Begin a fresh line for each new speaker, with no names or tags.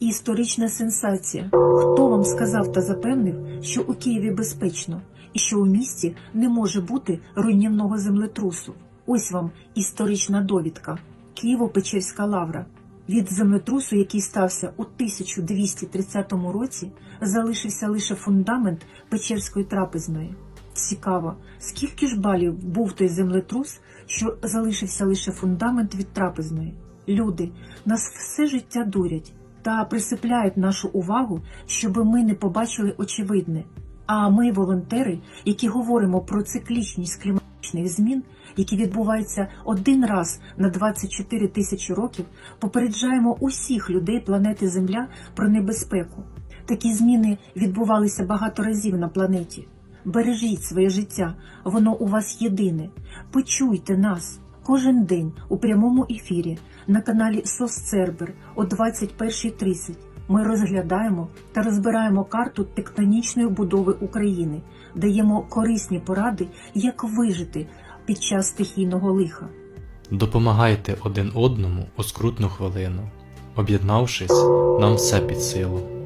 і історична сенсація. Хто вам сказав та запевнив, що у Києві безпечно і що у місті не може бути руйнівного землетрусу? Ось вам історична довідка. Києво-Печерська лавра. Від землетрусу, який стався у 1230 році, залишився лише фундамент Печерської трапезної. Цікаво, скільки ж балів був той землетрус, що залишився лише фундамент від трапезної? Люди, нас все життя дурять та присипляють нашу увагу, щоб ми не побачили очевидне. А ми, волонтери, які говоримо про циклічність кліматичних змін, які відбуваються один раз на 24 тисячі років, попереджаємо усіх людей планети Земля про небезпеку. Такі зміни відбувалися багато разів на планеті. Бережіть своє життя, воно у вас єдине. Почуйте нас кожен день у прямому ефірі на каналі Сосцербер о 21.30. Ми розглядаємо та розбираємо карту тектонічної будови України, даємо корисні поради, як вижити під час стихійного лиха.
Допомагайте один одному у скрутну хвилину. Об'єднавшись, нам все під силу.